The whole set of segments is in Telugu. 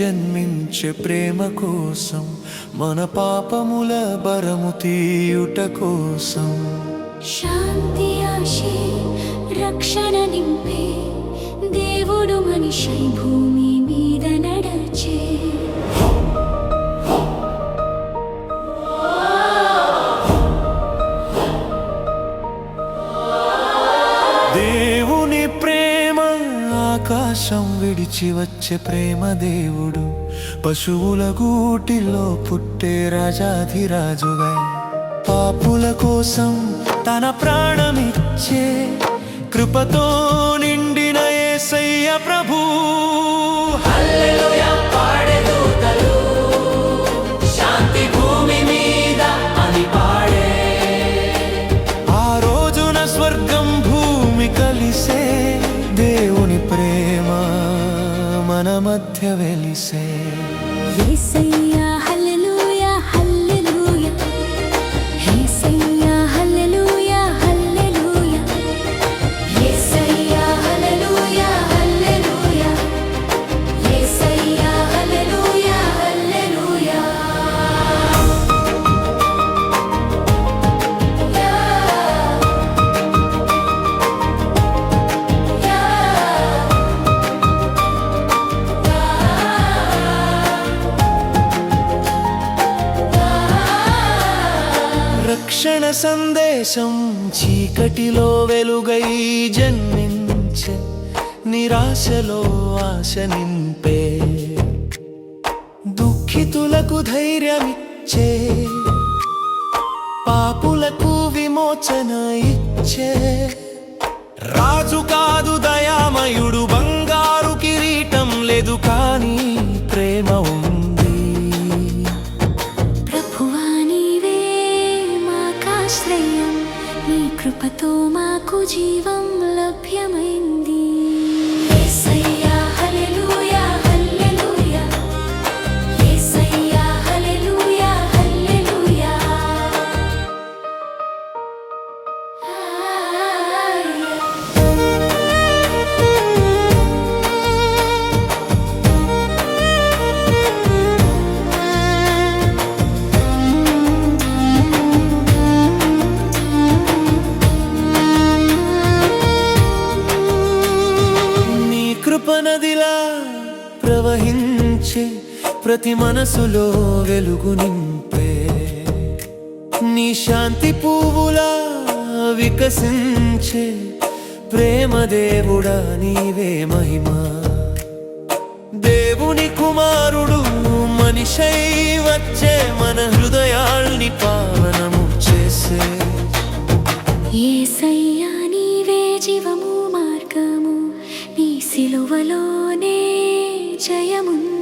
జన్మించే ప్రేమ కోసం మన పాపముల బరము తీయుట కోసం. శాంతి ఆశే రక్షణ నింపే దేవుడు మనిషి భూమి. ఆకాశం విడిచి వచ్చే ప్రేమ దేవుడు. పశువుల గూటిలో పుట్టే రాజాధిరాజుగా. పాపుల కోసం తన ప్రాణమిచ్చే కృపతో నిండిన ఏసయ్య ప్రభు. హల్లెలూయా. మన మధ్య వెలిసే రక్షణ సందేశం చీకటిలో వెలుగై జన్మించే నిరాశలో ఆశ నింపే. దుఃఖితులకు ధైర్యమిచ్చే పాపులకు విమోచన ఇచ్చే. రాజు కాదు దయ నీ కృపతో మాకు జీవం లభ్యమైంది. నదిలా ప్రవహించే ప్రతి మనసులో వెలుగు నింపే. నీ శాంతి పువ్వులా వికసించే ప్రేమ దేవుడా నీవే మహిమా. దేవుని కుమారుడు మనిషై వచ్చే మన హృదయాల్ని పావనము చేసే. ఏసయ్య సిలువలోనే జయముంది.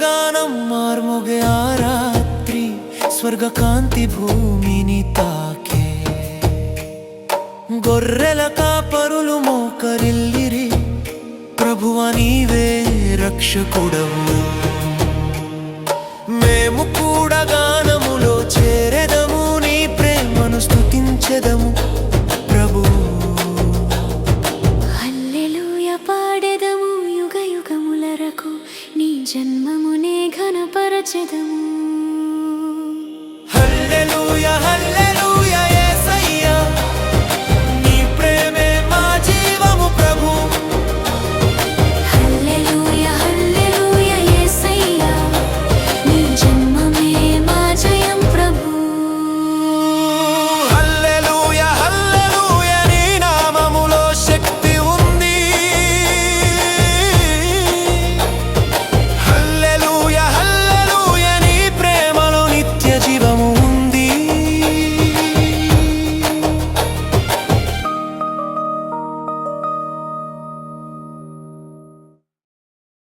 గగనం గానం మార్మొగే ఆ రాత్రి స్వర్గ కాంతి భూమిని తాకే గొర్రెల కాపరులు మోకరిల్లిరి ప్రభువ నీవే రక్షకుడవు మేము కూడా గానములో చేరెదము నీ ప్రేమను స్థుతించెదము Him